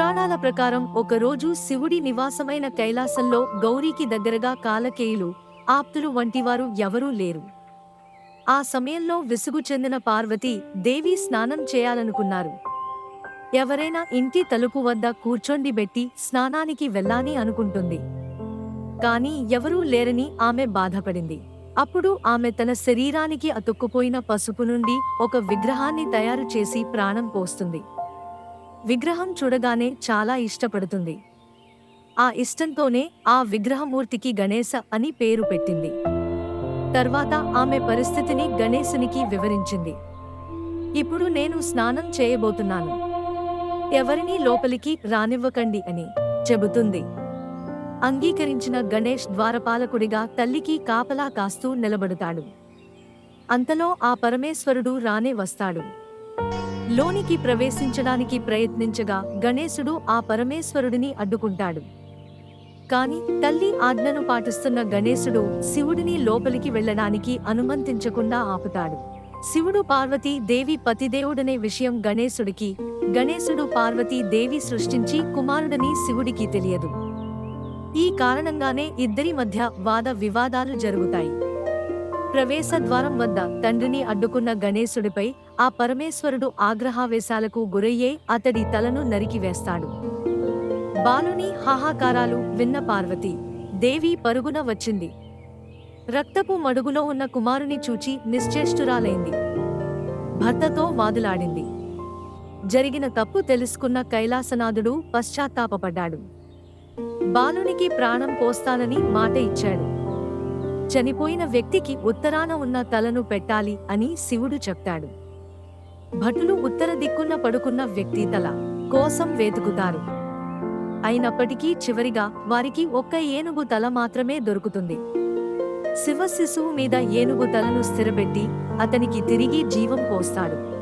పురాణాల ప్రకారం ఒకరోజు శివుడి నివాసమైన కైలాసంలో గౌరీకి దగ్గరగా కాలకేయులు ఆప్తులు వంటివారు ఎవరూ లేరు. ఆ సమయంలో విసుగు చెందిన పార్వతి దేవి స్నానం చేయాలనుకున్నారు. ఎవరైనా ఇంటి తలుపు వద్ద కూర్చొండి పెట్టి స్నానానికి వెళ్ళాని అనుకుంటుంది. కానీ ఎవరూ లేరని ఆమె బాధపడింది. అప్పుడు ఆమె తన శరీరానికి అతుక్కుపోయిన పసుపు నుండి ఒక విగ్రహాన్ని తయారు చేసి ప్రాణం పోస్తుంది. విగ్రహం చూడగానే చాలా ఇష్టపడుతుంది. ఆ ఇష్టంతోనే ఆ విగ్రహమూర్తికి గణేశ అని పేరు పెట్టింది. తర్వాత ఆమె పరిస్థితిని గణేశునికి వివరించింది. ఇప్పుడు నేను స్నానం చేయబోతున్నాను. ఎవరినీ లోపలికి రానివ్వకండి అని చెబుతుంది. అంగీకరించిన గణేష్ ద్వారపాలకుడిగా తల్లికి కాపలా కాస్తూ నిలబడతాడు. అంతలో ఆ పరమేశ్వరుడు రానే వస్తాడు. లోనికి ప్రవేశించడానికి ప్రయత్నించగా గణేశుడు ఆ పరమేశ్వరుడిని అడ్డుకుంటాడు. కాని తల్లి ఆజ్ఞను పాటిస్తున్న గణేశుడు శివుడిని లోపలికి వెళ్ళడానికి అనుమతించకుండా ఆపుతాడు. శివుడు పార్వతీ దేవి పతిదేవుడనే విషయం గణేశుడికి గణేశుడు పార్వతీ దేవి సృష్టించి కుమారుడని శివుడికి తెలియదు. ఈ కారణంగానే ఇద్దరి మధ్య వాద వివాదాలు జరుగుతాయి. ప్రవేశ ద్వారం వద్ద తండ్రిని అడ్డుకున్న గణేశుడిపై ఆ పరమేశ్వరుడు ఆగ్రహావేశాలకు గురయ్యే అతడి తలను నరికివేస్తాడు బాలుని హాహాకారాలు విన్న పార్వతి దేవి పరుగున వచ్చింది. రక్తపు మడుగులో ఉన్న కుమారుని చూచి నిశ్చేష్టురాలైంది. భర్తతో వాదులాడింది. జరిగిన తప్పు తెలుసుకున్న కైలాసనాథుడు పశ్చాత్తాపపడ్డాడు. బాలునికి ప్రాణం పోస్తానని మాట ఇచ్చాడు. చనిపోయిన వ్యక్తికి ఉత్తరాన ఉన్న తలను పెట్టాలి అని శివుడు చెప్తాడు. భటులు ఉత్తర దిక్కున పడుకున్న వ్యక్తి తల కోసం వెతుకుతారు. అయినప్పటికీ చివరిగా వారికి ఒక్క ఏనుగు తల మాత్రమే దొరుకుతుంది. శివ శిశువు మీద ఏనుగు తలను స్థిరపెట్టి అతనికి తిరిగి జీవం పోస్తాడు.